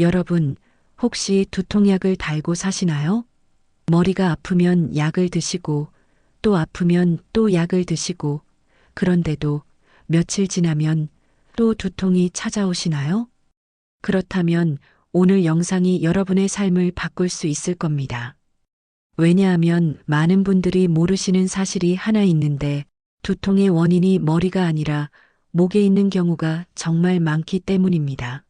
여러분, 혹시 두통약을 달고 사시나요? 머리가 아프면 약을 드시고, 또 아프면 또 약을 드시고, 그런데도 며칠 지나면 또 두통이 찾아오시나요? 그렇다면 오늘 영상이 여러분의 삶을 바꿀 수 있을 겁니다. 왜냐하면 많은 분들이 모르시는 사실이 하나 있는데 두통의 원인이 머리가 아니라 목에 있는 경우가 정말 많기 때문입니다.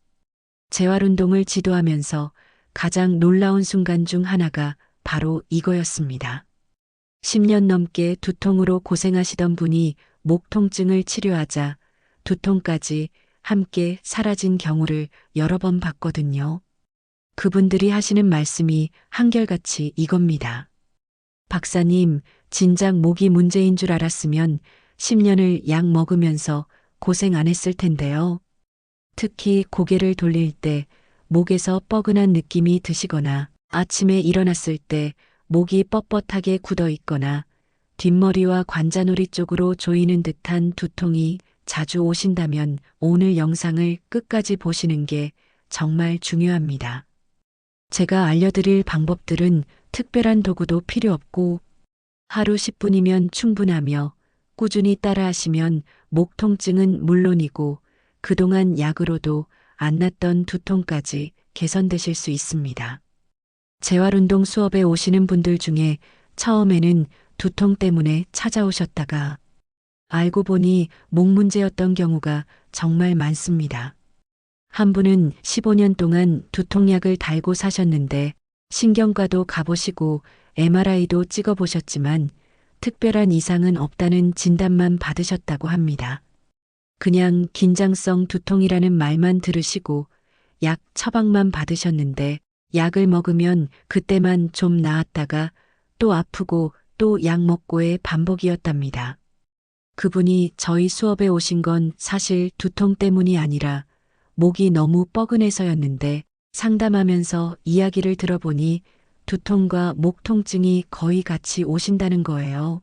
재활 운동을 지도하면서 가장 놀라운 순간 중 하나가 바로 이거였습니다. 10년 넘게 두통으로 고생하시던 분이 목 통증을 치료하자 두통까지 함께 사라진 경우를 여러 번 봤거든요. 그분들이 하시는 말씀이 한결같이 이겁니다. 박사님, 진작 목이 문제인 줄 알았으면 10년을 약 먹으면서 고생 안 했을 텐데요. 특히 고개를 돌릴 때 목에서 뻐근한 느낌이 드시거나 아침에 일어났을 때 목이 뻣뻣하게 굳어 있거나 뒷머리와 관자놀이 쪽으로 조이는 듯한 두통이 자주 오신다면 오늘 영상을 끝까지 보시는 게 정말 중요합니다. 제가 알려드릴 방법들은 특별한 도구도 필요 없고 하루 10분이면 충분하며 꾸준히 따라 하시면 목 통증은 물론이고 그동안 약으로도 안 났던 두통까지 개선되실 수 있습니다. 재활운동 수업에 오시는 분들 중에 처음에는 두통 때문에 찾아오셨다가 알고 보니 목 문제였던 경우가 정말 많습니다. 한 분은 15년 동안 두통약을 달고 사셨는데 신경과도 가보시고 MRI도 찍어보셨지만 특별한 이상은 없다는 진단만 받으셨다고 합니다. 그냥 긴장성 두통이라는 말만 들으시고 약 처방만 받으셨는데 약을 먹으면 그때만 좀 나았다가 또 아프고 또 약 먹고의 반복이었답니다. 그분이 저희 수업에 오신 건 사실 두통 때문이 아니라 목이 너무 뻐근해서였는데 상담하면서 이야기를 들어보니 두통과 목 통증이 거의 같이 오신다는 거예요.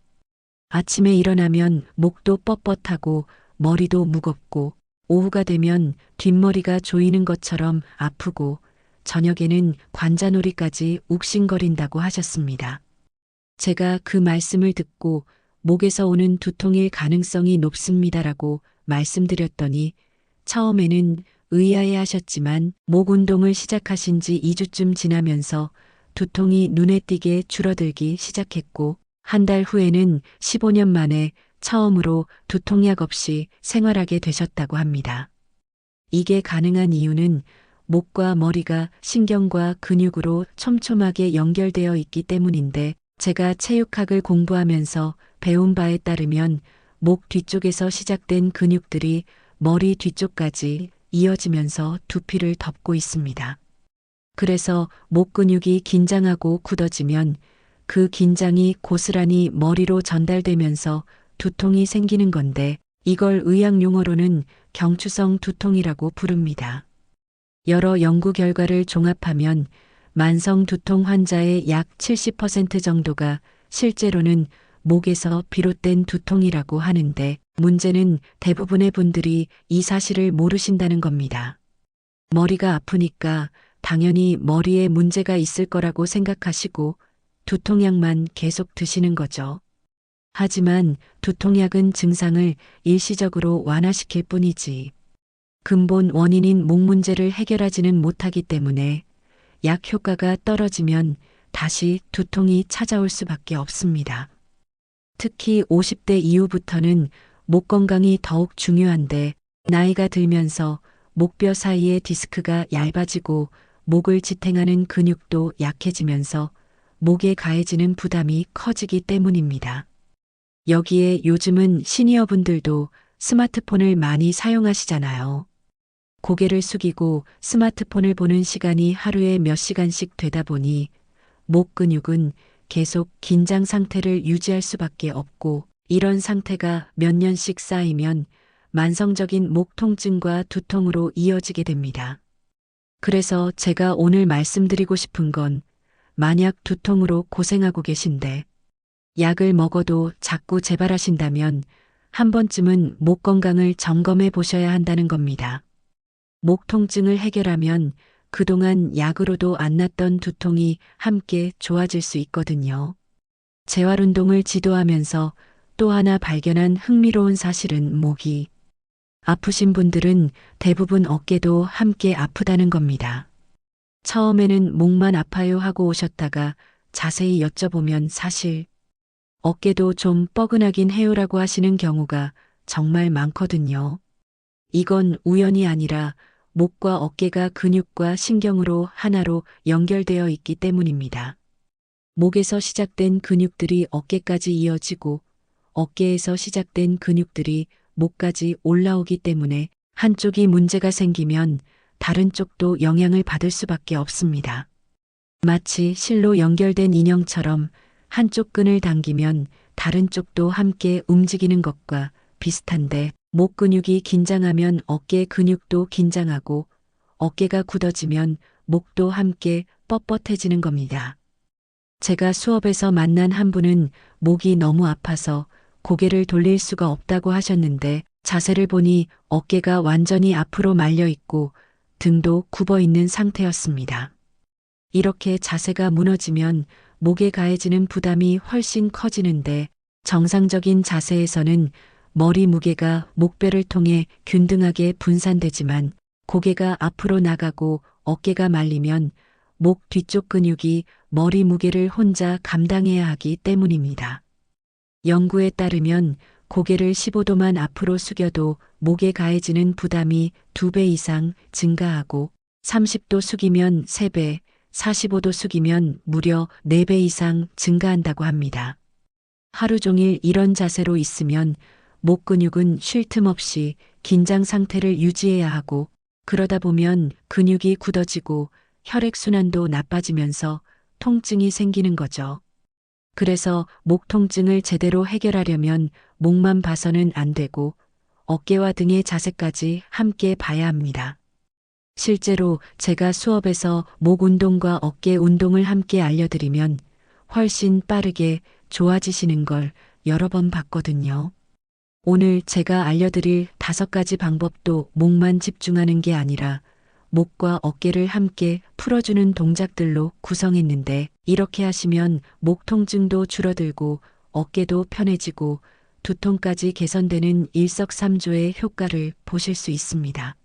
아침에 일어나면 목도 뻣뻣하고 머리도 무겁고 오후가 되면 뒷머리가 조이는 것처럼 아프고 저녁에는 관자놀이까지 욱신거린다고 하셨습니다. 제가 그 말씀을 듣고 목에서 오는 두통일 가능성이 높습니다라고 말씀드렸더니 처음에는 의아해 하셨지만 목 운동을 시작하신 지 2주쯤 지나면서 두통이 눈에 띄게 줄어들기 시작했고 한 달 후에는 15년 만에 처음으로 두통약 없이 생활하게 되셨다고 합니다. 이게 가능한 이유는 목과 머리가 신경과 근육으로 촘촘하게 연결되어 있기 때문인데 제가 체육학을 공부하면서 배운 바에 따르면 목 뒤쪽에서 시작된 근육들이 머리 뒤쪽까지 이어지면서 두피를 덮고 있습니다. 그래서 목 근육이 긴장하고 굳어지면 그 긴장이 고스란히 머리로 전달되면서 두통이 생기는 건데 이걸 의학 용어로는 경추성 두통이라고 부릅니다. 여러 연구 결과를 종합하면 만성 두통 환자의 약 70% 정도가 실제로는 목에서 비롯된 두통이라고 하는데 문제는 대부분의 분들이 이 사실을 모르신다는 겁니다. 머리가 아프니까 당연히 머리에 문제가 있을 거라고 생각하시고 두통약만 계속 드시는 거죠. 하지만 두통약은 증상을 일시적으로 완화시킬 뿐이지 근본 원인인 목 문제를 해결하지는 못하기 때문에 약 효과가 떨어지면 다시 두통이 찾아올 수밖에 없습니다. 특히 50대 이후부터는 목 건강이 더욱 중요한데 나이가 들면서 목뼈 사이의 디스크가 얇아지고 목을 지탱하는 근육도 약해지면서 목에 가해지는 부담이 커지기 때문입니다. 여기에 요즘은 시니어분들도 스마트폰을 많이 사용하시잖아요. 고개를 숙이고 스마트폰을 보는 시간이 하루에 몇 시간씩 되다 보니 목 근육은 계속 긴장 상태를 유지할 수밖에 없고 이런 상태가 몇 년씩 쌓이면 만성적인 목 통증과 두통으로 이어지게 됩니다. 그래서 제가 오늘 말씀드리고 싶은 건 만약 두통으로 고생하고 계신데 약을 먹어도 자꾸 재발하신다면 한 번쯤은 목 건강을 점검해 보셔야 한다는 겁니다. 목 통증을 해결하면 그동안 약으로도 안 났던 두통이 함께 좋아질 수 있거든요. 재활 운동을 지도하면서 또 하나 발견한 흥미로운 사실은 목이 아프신 분들은 대부분 어깨도 함께 아프다는 겁니다. 처음에는 목만 아파요 하고 오셨다가 자세히 여쭤보면 사실 어깨도 좀 뻐근하긴 해요라고 하시는 경우가 정말 많거든요. 이건 우연이 아니라 목과 어깨가 근육과 신경으로 하나로 연결되어 있기 때문입니다. 목에서 시작된 근육들이 어깨까지 이어지고 어깨에서 시작된 근육들이 목까지 올라오기 때문에 한쪽이 문제가 생기면 다른 쪽도 영향을 받을 수밖에 없습니다. 마치 실로 연결된 인형처럼 한쪽 끈을 당기면 다른 쪽도 함께 움직이는 것과 비슷한데 목 근육이 긴장하면 어깨 근육도 긴장하고 어깨가 굳어지면 목도 함께 뻣뻣해지는 겁니다. 제가 수업에서 만난 한 분은 목이 너무 아파서 고개를 돌릴 수가 없다고 하셨는데 자세를 보니 어깨가 완전히 앞으로 말려 있고 등도 굽어 있는 상태였습니다. 이렇게 자세가 무너지면 목에 가해지는 부담이 훨씬 커지는데 정상적인 자세에서는 머리 무게가 목뼈를 통해 균등하게 분산되지만 고개가 앞으로 나가고 어깨가 말리면 목 뒤쪽 근육이 머리 무게를 혼자 감당해야 하기 때문입니다. 연구에 따르면 고개를 15도만 앞으로 숙여도 목에 가해지는 부담이 2배 이상 증가하고 30도 숙이면 3배, 45도 숙이면 무려 4배 이상 증가한다고 합니다. 하루 종일 이런 자세로 있으면 목 근육은 쉴 틈 없이 긴장 상태를 유지해야 하고 그러다 보면 근육이 굳어지고 혈액순환도 나빠지면서 통증이 생기는 거죠. 그래서 목 통증을 제대로 해결하려면 목만 봐서는 안 되고 어깨와 등의 자세까지 함께 봐야 합니다. 실제로 제가 수업에서 목 운동과 어깨 운동을 함께 알려드리면 훨씬 빠르게 좋아지시는 걸 여러 번 봤거든요. 오늘 제가 알려드릴 다섯 가지 방법도 목만 집중하는 게 아니라 목과 어깨를 함께 풀어주는 동작들로 구성했는데 이렇게 하시면 목 통증도 줄어들고 어깨도 편해지고 두통까지 개선되는 일석삼조의 효과를 보실 수 있습니다.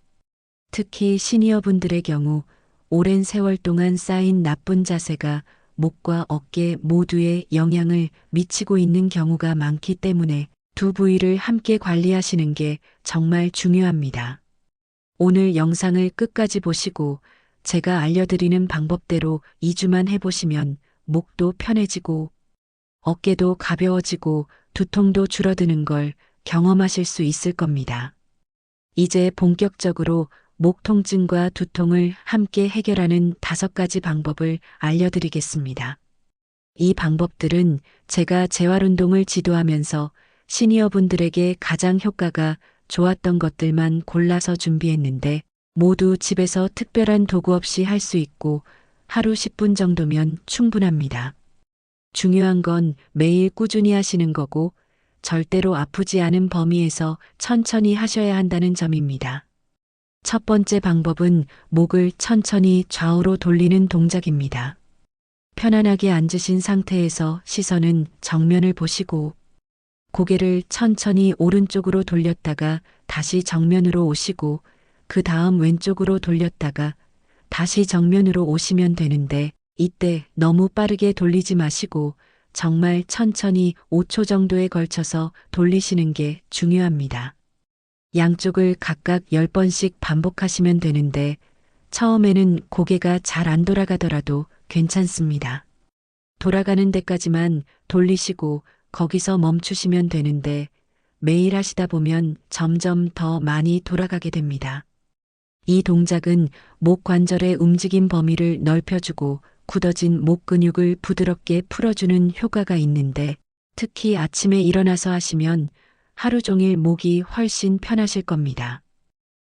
특히 시니어 분들의 경우 오랜 세월 동안 쌓인 나쁜 자세가 목과 어깨 모두에 영향을 미치고 있는 경우가 많기 때문에 두 부위를 함께 관리하시는 게 정말 중요합니다. 오늘 영상을 끝까지 보시고 제가 알려드리는 방법대로 2주만 해보시면 목도 편해지고 어깨도 가벼워지고 두통도 줄어드는 걸 경험하실 수 있을 겁니다. 이제 본격적으로 목 통증과 두통을 함께 해결하는 다섯 가지 방법을 알려드리겠습니다. 이 방법들은 제가 재활 운동을 지도하면서 시니어 분들에게 가장 효과가 좋았던 것들만 골라서 준비했는데 모두 집에서 특별한 도구 없이 할 수 있고 하루 10분 정도면 충분합니다. 중요한 건 매일 꾸준히 하시는 거고 절대로 아프지 않은 범위에서 천천히 하셔야 한다는 점입니다. 첫 번째 방법은 목을 천천히 좌우로 돌리는 동작입니다. 편안하게 앉으신 상태에서 시선은 정면을 보시고 고개를 천천히 오른쪽으로 돌렸다가 다시 정면으로 오시고 그 다음 왼쪽으로 돌렸다가 다시 정면으로 오시면 되는데 이때 너무 빠르게 돌리지 마시고 정말 천천히 5초 정도에 걸쳐서 돌리시는 게 중요합니다. 양쪽을 각각 10번씩 반복하시면 되는데 처음에는 고개가 잘 안 돌아가더라도 괜찮습니다. 돌아가는 데까지만 돌리시고 거기서 멈추시면 되는데 매일 하시다 보면 점점 더 많이 돌아가게 됩니다. 이 동작은 목 관절의 움직임 범위를 넓혀주고 굳어진 목 근육을 부드럽게 풀어주는 효과가 있는데 특히 아침에 일어나서 하시면 하루 종일 목이 훨씬 편하실 겁니다.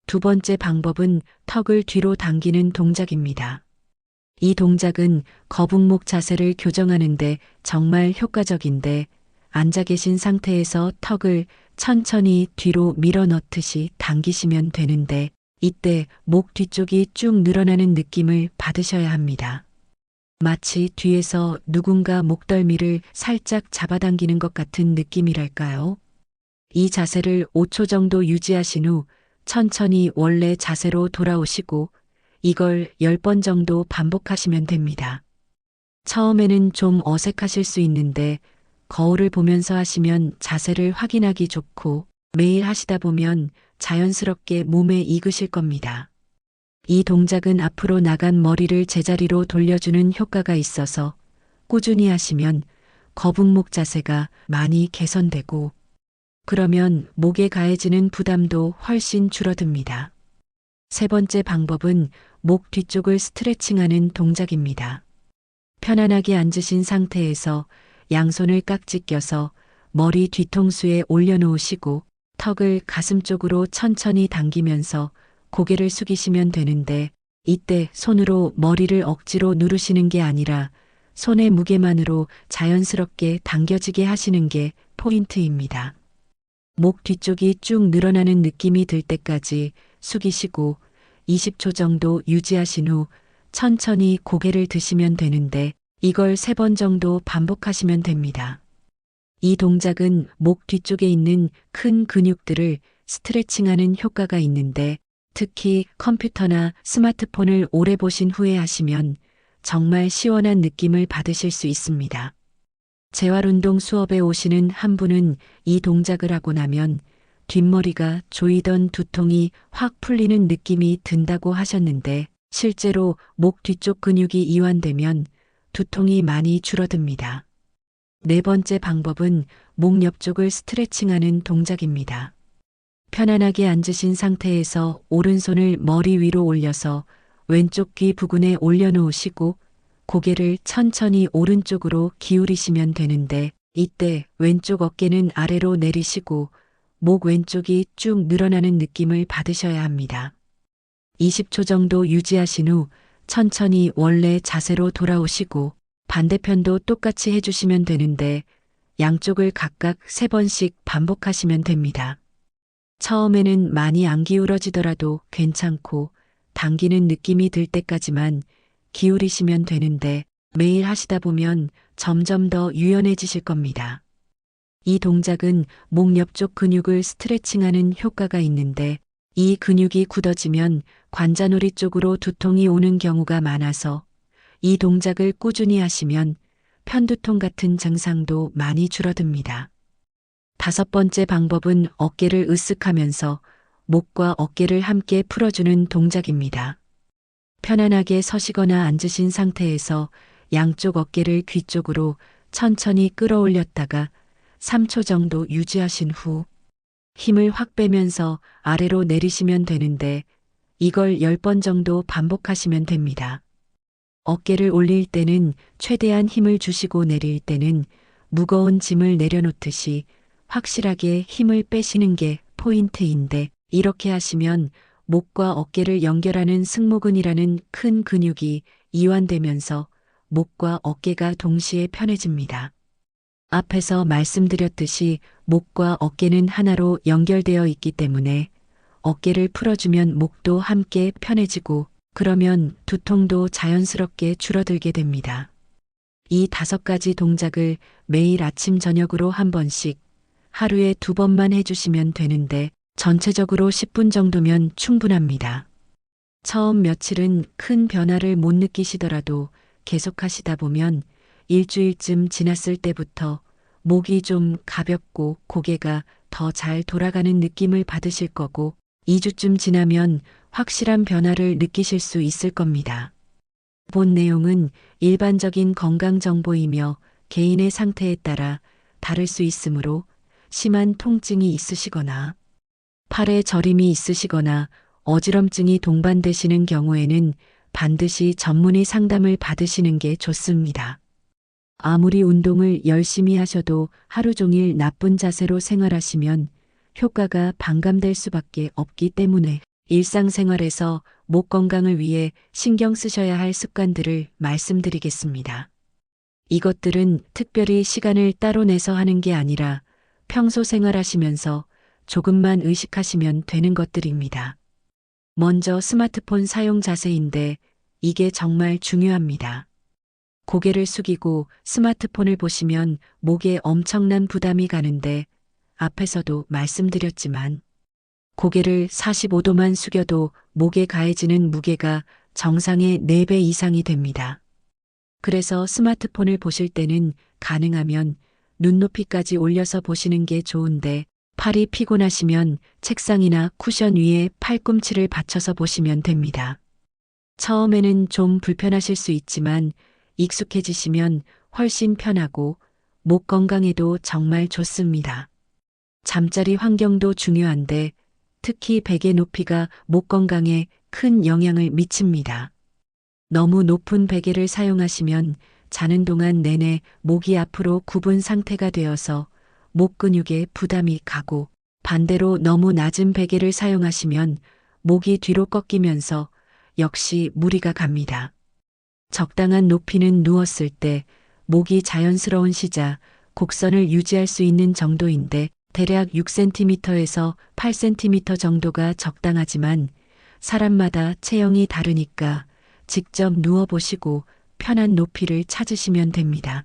두 번째 방법은 턱을 뒤로 당기는 동작입니다. 이 동작은 거북목 자세를 교정하는데 정말 효과적인데 앉아 계신 상태에서 턱을 천천히 뒤로 밀어 넣듯이 당기시면 되는데 이때 목 뒤쪽이 쭉 늘어나는 느낌을 받으셔야 합니다. 마치 뒤에서 누군가 목덜미를 살짝 잡아당기는 것 같은 느낌이랄까요? 이 자세를 5초 정도 유지하신 후 천천히 원래 자세로 돌아오시고 이걸 10번 정도 반복하시면 됩니다. 처음에는 좀 어색하실 수 있는데 거울을 보면서 하시면 자세를 확인하기 좋고 매일 하시다 보면 자연스럽게 몸에 익으실 겁니다. 이 동작은 앞으로 나간 머리를 제자리로 돌려주는 효과가 있어서 꾸준히 하시면 거북목 자세가 많이 개선되고 그러면 목에 가해지는 부담도 훨씬 줄어듭니다. 세 번째 방법은 목 뒤쪽을 스트레칭하는 동작입니다. 편안하게 앉으신 상태에서 양손을 깍지 껴서 머리 뒤통수에 올려놓으시고 턱을 가슴 쪽으로 천천히 당기면서 고개를 숙이시면 되는데 이때 손으로 머리를 억지로 누르시는 게 아니라 손의 무게만으로 자연스럽게 당겨지게 하시는 게 포인트입니다. 목 뒤쪽이 쭉 늘어나는 느낌이 들 때까지 숙이시고 20초 정도 유지하신 후 천천히 고개를 드시면 되는데 이걸 3번 정도 반복하시면 됩니다. 이 동작은 목 뒤쪽에 있는 큰 근육들을 스트레칭하는 효과가 있는데 특히 컴퓨터나 스마트폰을 오래 보신 후에 하시면 정말 시원한 느낌을 받으실 수 있습니다. 재활운동 수업에 오시는 한 분은 이 동작을 하고 나면 뒷머리가 조이던 두통이 확 풀리는 느낌이 든다고 하셨는데 실제로 목 뒤쪽 근육이 이완되면 두통이 많이 줄어듭니다. 네 번째 방법은 목 옆쪽을 스트레칭하는 동작입니다. 편안하게 앉으신 상태에서 오른손을 머리 위로 올려서 왼쪽 귀 부근에 올려놓으시고 고개를 천천히 오른쪽으로 기울이시면 되는데 이때 왼쪽 어깨는 아래로 내리시고 목 왼쪽이 쭉 늘어나는 느낌을 받으셔야 합니다. 20초 정도 유지하신 후 천천히 원래 자세로 돌아오시고 반대편도 똑같이 해주시면 되는데 양쪽을 각각 3번씩 반복하시면 됩니다. 처음에는 많이 안 기울어지더라도 괜찮고 당기는 느낌이 들 때까지만 기울이시면 되는데 매일 하시다 보면 점점 더 유연해지실 겁니다. 이 동작은 목 옆쪽 근육을 스트레칭하는 효과가 있는데 이 근육이 굳어지면 관자놀이 쪽으로 두통이 오는 경우가 많아서 이 동작을 꾸준히 하시면 편두통 같은 증상도 많이 줄어듭니다. 다섯 번째 방법은 어깨를 으쓱하면서 목과 어깨를 함께 풀어주는 동작입니다. 편안하게 서시거나 앉으신 상태에서 양쪽 어깨를 귀 쪽으로 천천히 끌어올렸다가 3초 정도 유지하신 후 힘을 확 빼면서 아래로 내리시면 되는데 이걸 10번 정도 반복하시면 됩니다. 어깨를 올릴 때는 최대한 힘을 주시고 내릴 때는 무거운 짐을 내려놓듯이 확실하게 힘을 빼시는 게 포인트인데 이렇게 하시면 목과 어깨를 연결하는 승모근이라는 큰 근육이 이완되면서 목과 어깨가 동시에 편해집니다. 앞에서 말씀드렸듯이 목과 어깨는 하나로 연결되어 있기 때문에 어깨를 풀어주면 목도 함께 편해지고 그러면 두통도 자연스럽게 줄어들게 됩니다. 이 다섯 가지 동작을 매일 아침 저녁으로 한 번씩 하루에 두 번만 해주시면 되는데 전체적으로 10분 정도면 충분합니다. 처음 며칠은 큰 변화를 못 느끼시더라도 계속 하시다 보면 일주일쯤 지났을 때부터 목이 좀 가볍고 고개가 더 잘 돌아가는 느낌을 받으실 거고 2주쯤 지나면 확실한 변화를 느끼실 수 있을 겁니다. 본 내용은 일반적인 건강 정보이며 개인의 상태에 따라 다를 수 있으므로 심한 통증이 있으시거나 팔에 저림이 있으시거나 어지럼증이 동반되시는 경우에는 반드시 전문의 상담을 받으시는 게 좋습니다. 아무리 운동을 열심히 하셔도 하루 종일 나쁜 자세로 생활하시면 효과가 반감될 수밖에 없기 때문에 일상생활에서 목 건강을 위해 신경 쓰셔야 할 습관들을 말씀드리겠습니다. 이것들은 특별히 시간을 따로 내서 하는 게 아니라 평소 생활하시면서 조금만 의식하시면 되는 것들입니다. 먼저 스마트폰 사용 자세인데 이게 정말 중요합니다. 고개를 숙이고 스마트폰을 보시면 목에 엄청난 부담이 가는데 앞에서도 말씀드렸지만 고개를 45도만 숙여도 목에 가해지는 무게가 정상의 4배 이상이 됩니다. 그래서 스마트폰을 보실 때는 가능하면 눈높이까지 올려서 보시는 게 좋은데 팔이 피곤하시면 책상이나 쿠션 위에 팔꿈치를 받쳐서 보시면 됩니다. 처음에는 좀 불편하실 수 있지만 익숙해지시면 훨씬 편하고 목 건강에도 정말 좋습니다. 잠자리 환경도 중요한데 특히 베개 높이가 목 건강에 큰 영향을 미칩니다. 너무 높은 베개를 사용하시면 자는 동안 내내 목이 앞으로 굽은 상태가 되어서 목 근육에 부담이 가고 반대로 너무 낮은 베개를 사용하시면 목이 뒤로 꺾이면서 역시 무리가 갑니다. 적당한 높이는 누웠을 때 목이 자연스러운 시자 곡선을 유지할 수 있는 정도인데 대략 6cm에서 8cm 정도가 적당하지만 사람마다 체형이 다르니까 직접 누워보시고 편한 높이를 찾으시면 됩니다.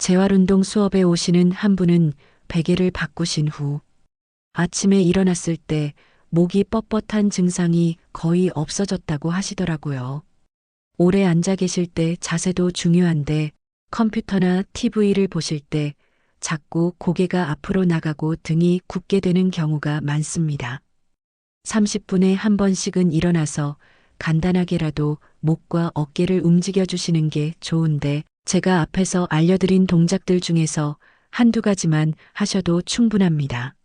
재활운동 수업에 오시는 한 분은 베개를 바꾸신 후 아침에 일어났을 때 목이 뻣뻣한 증상이 거의 없어졌다고 하시더라고요. 오래 앉아 계실 때 자세도 중요한데 컴퓨터나 TV를 보실 때 자꾸 고개가 앞으로 나가고 등이 굽게 되는 경우가 많습니다. 30분에 한 번씩은 일어나서 간단하게라도 목과 어깨를 움직여 주시는 게 좋은데 제가 앞에서 알려드린 동작들 중에서 한두 가지만 하셔도 충분합니다.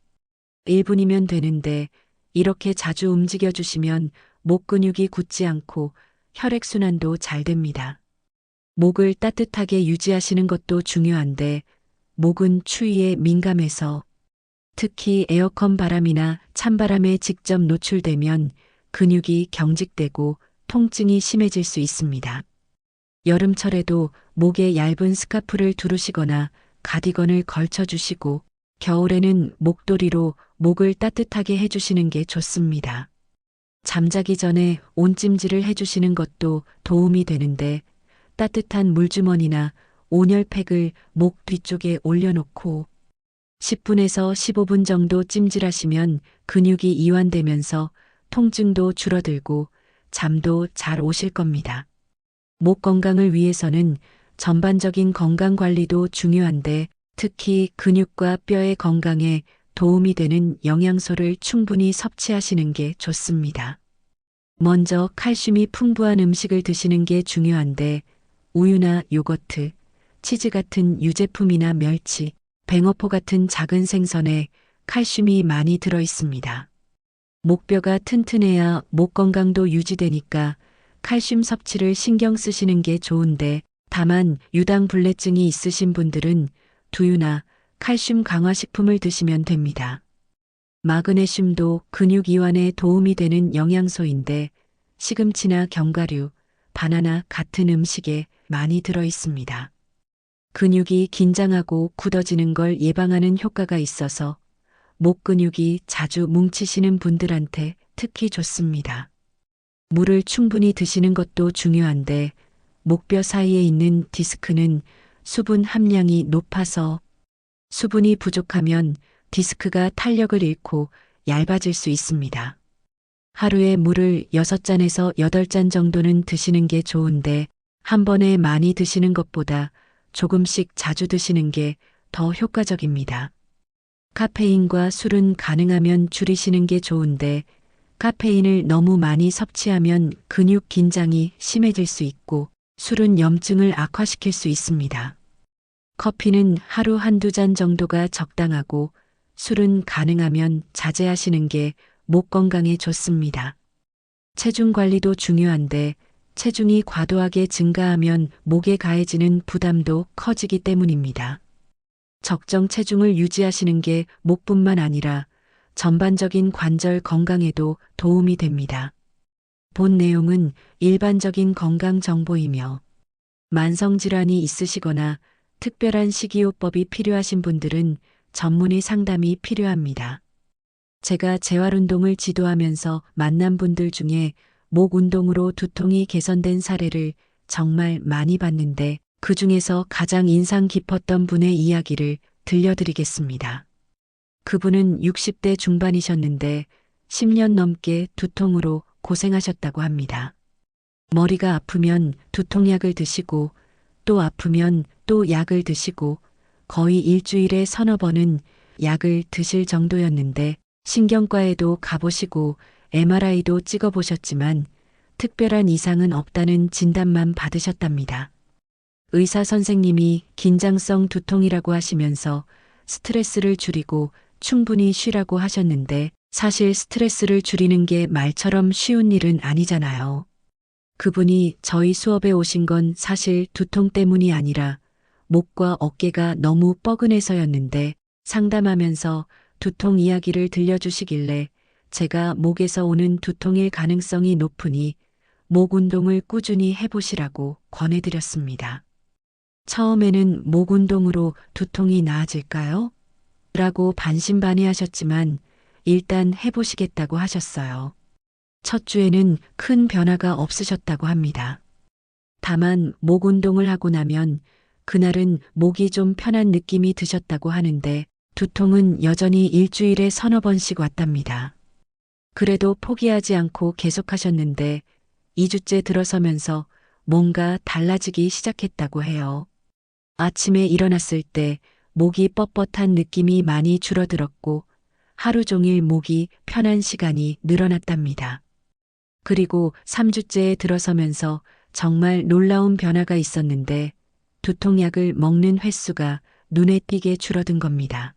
1분이면 되는데 이렇게 자주 움직여 주시면 목 근육이 굳지 않고 혈액순환도 잘 됩니다. 목을 따뜻하게 유지하시는 것도 중요한데 목은 추위에 민감해서 특히 에어컨 바람이나 찬바람에 직접 노출되면 근육이 경직되고 통증이 심해질 수 있습니다. 여름철에도 목에 얇은 스카프를 두르시거나 가디건을 걸쳐주시고 겨울에는 목도리로 목을 따뜻하게 해주시는 게 좋습니다. 잠자기 전에 온찜질을 해주시는 것도 도움이 되는데 따뜻한 물주머니나 온열팩을 목 뒤쪽에 올려놓고 10분에서 15분 정도 찜질하시면 근육이 이완되면서 통증도 줄어들고 잠도 잘 오실 겁니다. 목 건강을 위해서는 전반적인 건강 관리도 중요한데 특히 근육과 뼈의 건강에 도움이 되는 영양소를 충분히 섭취하시는 게 좋습니다. 먼저 칼슘이 풍부한 음식을 드시는 게 중요한데 우유나 요거트, 치즈 같은 유제품이나 멸치, 뱅어포 같은 작은 생선에 칼슘이 많이 들어 있습니다. 목뼈가 튼튼해야 목 건강도 유지되니까 칼슘 섭취를 신경 쓰시는 게 좋은데 다만 유당불내증이 있으신 분들은 두유나 칼슘 강화식품을 드시면 됩니다. 마그네슘도 근육 이완에 도움이 되는 영양소인데 시금치나 견과류, 바나나 같은 음식에 많이 들어 있습니다. 근육이 긴장하고 굳어지는 걸 예방하는 효과가 있어서 목 근육이 자주 뭉치시는 분들한테 특히 좋습니다. 물을 충분히 드시는 것도 중요한데 목뼈 사이에 있는 디스크는 수분 함량이 높아서 수분이 부족하면 디스크가 탄력을 잃고 얇아질 수 있습니다. 하루에 물을 6잔에서 8잔 정도는 드시는 게 좋은데 한 번에 많이 드시는 것보다 조금씩 자주 드시는 게 더 효과적입니다. 카페인과 술은 가능하면 줄이시는 게 좋은데 카페인을 너무 많이 섭취하면 근육 긴장이 심해질 수 있고 술은 염증을 악화시킬 수 있습니다. 커피는 하루 한두 잔 정도가 적당하고 술은 가능하면 자제하시는 게 목 건강에 좋습니다. 체중 관리도 중요한데 체중이 과도하게 증가하면 목에 가해지는 부담도 커지기 때문입니다. 적정 체중을 유지하시는 게 목뿐만 아니라 전반적인 관절 건강에도 도움이 됩니다. 본 내용은 일반적인 건강 정보이며 만성질환이 있으시거나 특별한 식이요법이 필요하신 분들은 전문의 상담이 필요합니다. 제가 재활 운동을 지도하면서 만난 분들 중에 목 운동으로 두통이 개선된 사례를 정말 많이 봤는데 그 중에서 가장 인상 깊었던 분의 이야기를 들려드리겠습니다. 그분은 60대 중반이셨는데 10년 넘게 두통으로 고생하셨다고 합니다. 머리가 아프면 두통약을 드시고 또 아프면 또 약을 드시고 거의 일주일에 서너 번은 약을 드실 정도였는데 신경과에도 가보시고 MRI도 찍어보셨지만 특별한 이상은 없다는 진단만 받으셨답니다. 의사 선생님이 긴장성 두통이라고 하시면서 스트레스를 줄이고 충분히 쉬라고 하셨는데 사실 스트레스를 줄이는 게 말처럼 쉬운 일은 아니잖아요. 그분이 저희 수업에 오신 건 사실 두통 때문이 아니라 목과 어깨가 너무 뻐근해서였는데 상담하면서 두통 이야기를 들려주시길래 제가 목에서 오는 두통일 가능성이 높으니 목 운동을 꾸준히 해보시라고 권해드렸습니다. 처음에는 목 운동으로 두통이 나아질까요? 라고 반신반의하셨지만 일단 해보시겠다고 하셨어요. 첫 주에는 큰 변화가 없으셨다고 합니다. 다만 목 운동을 하고 나면 그날은 목이 좀 편한 느낌이 드셨다고 하는데 두통은 여전히 일주일에 서너 번씩 왔답니다. 그래도 포기하지 않고 계속하셨는데 2주째 들어서면서 뭔가 달라지기 시작했다고 해요. 아침에 일어났을 때 목이 뻣뻣한 느낌이 많이 줄어들었고 하루 종일 목이 편한 시간이 늘어났답니다. 그리고 3주째에 들어서면서 정말 놀라운 변화가 있었는데 두통약을 먹는 횟수가 눈에 띄게 줄어든 겁니다.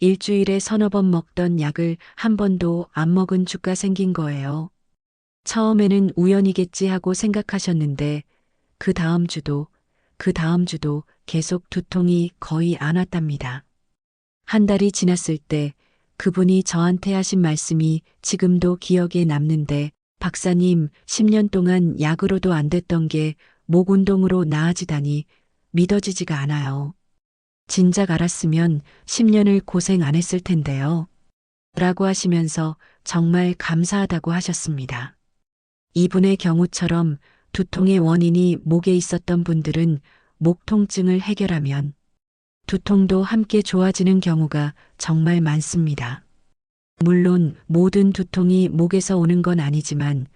일주일에 서너 번 먹던 약을 한 번도 안 먹은 주가 생긴 거예요. 처음에는 우연이겠지 하고 생각하셨는데 그 다음 주도 그 다음 주도 계속 두통이 거의 안 왔답니다. 한 달이 지났을 때 그분이 저한테 하신 말씀이 지금도 기억에 남는데 박사님 10년 동안 약으로도 안 됐던 게 목 운동으로 나아지다니 믿어지지가 않아요. 진작 알았으면 10년을 고생 안 했을 텐데요. 라고 하시면서 정말 감사하다고 하셨습니다. 이분의 경우처럼 두통의 원인이 목에 있었던 분들은 목 통증을 해결하면 두통도 함께 좋아지는 경우가 정말 많습니다. 물론 모든 두통이 목에서 오는 건 아니지만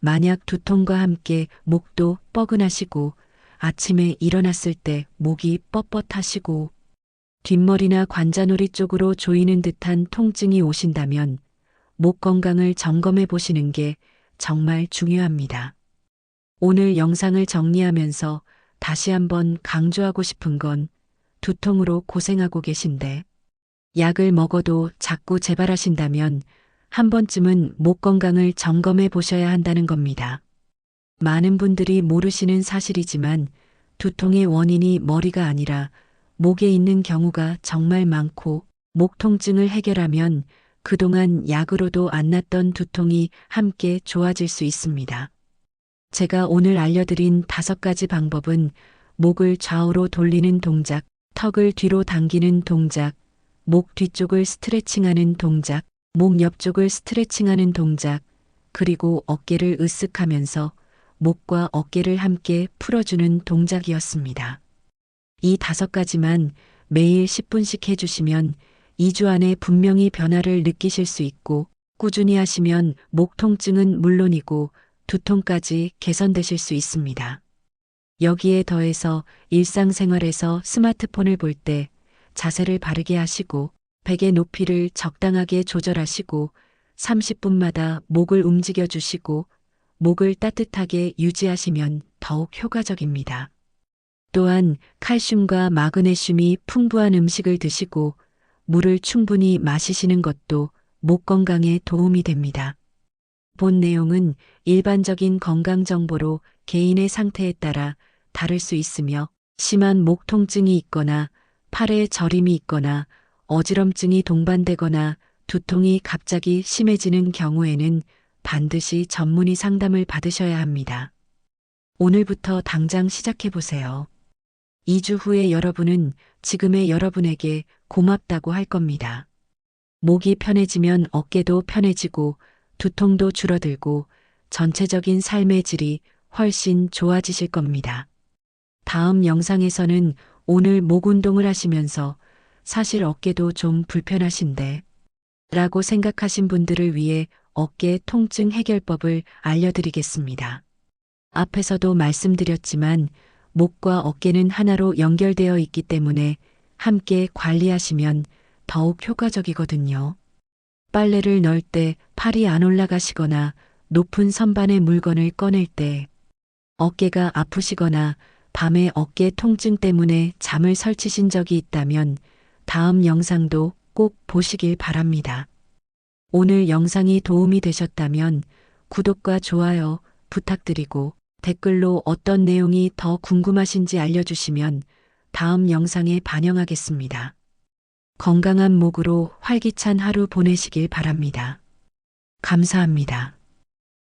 만약 두통과 함께 목도 뻐근하시고 아침에 일어났을 때 목이 뻣뻣하시고 뒷머리나 관자놀이 쪽으로 조이는 듯한 통증이 오신다면 목 건강을 점검해 보시는 게 정말 중요합니다. 오늘 영상을 정리하면서 다시 한번 강조하고 싶은 건 두통으로 고생하고 계신데 약을 먹어도 자꾸 재발하신다면 한 번쯤은 목 건강을 점검해 보셔야 한다는 겁니다. 많은 분들이 모르시는 사실이지만 두통의 원인이 머리가 아니라 목에 있는 경우가 정말 많고 목 통증을 해결하면 그동안 약으로도 안 났던 두통이 함께 좋아질 수 있습니다. 제가 오늘 알려드린 다섯 가지 방법은 목을 좌우로 돌리는 동작, 턱을 뒤로 당기는 동작, 목 뒤쪽을 스트레칭하는 동작, 목 옆쪽을 스트레칭하는 동작, 그리고 어깨를 으쓱하면서 목과 어깨를 함께 풀어주는 동작이었습니다. 이 다섯 가지만 매일 10분씩 해주시면 2주 안에 분명히 변화를 느끼실 수 있고 꾸준히 하시면 목 통증은 물론이고 두통까지 개선되실 수 있습니다. 여기에 더해서 일상생활에서 스마트폰을 볼 때 자세를 바르게 하시고 베개 높이를 적당하게 조절하시고 30분마다 목을 움직여 주시고 목을 따뜻하게 유지하시면 더욱 효과적입니다. 또한 칼슘과 마그네슘이 풍부한 음식을 드시고 물을 충분히 마시시는 것도 목 건강에 도움이 됩니다. 본 내용은 일반적인 건강 정보로 개인의 상태에 따라 다를 수 있으며 심한 목 통증이 있거나 팔에 저림이 있거나 어지럼증이 동반되거나 두통이 갑자기 심해지는 경우에는 반드시 전문의 상담을 받으셔야 합니다. 오늘부터 당장 시작해 보세요. 2주 후에 여러분은 지금의 여러분에게 고맙다고 할 겁니다. 목이 편해지면 어깨도 편해지고 두통도 줄어들고 전체적인 삶의 질이 훨씬 좋아지실 겁니다. 다음 영상에서는 오늘 목 운동을 하시면서 사실 어깨도 좀 불편하신데 라고 생각하신 분들을 위해 어깨 통증 해결법을 알려드리겠습니다. 앞에서도 말씀드렸지만 목과 어깨는 하나로 연결되어 있기 때문에 함께 관리하시면 더욱 효과적이거든요. 빨래를 넣을 때 팔이 안 올라가시거나 높은 선반의 물건을 꺼낼 때 어깨가 아프시거나 밤에 어깨 통증 때문에 잠을 설치신 적이 있다면 다음 영상도 꼭 보시길 바랍니다. 오늘 영상이 도움이 되셨다면 구독과 좋아요 부탁드리고 댓글로 어떤 내용이 더 궁금하신지 알려주시면 다음 영상에 반영하겠습니다. 건강한 목으로 활기찬 하루 보내시길 바랍니다. 감사합니다.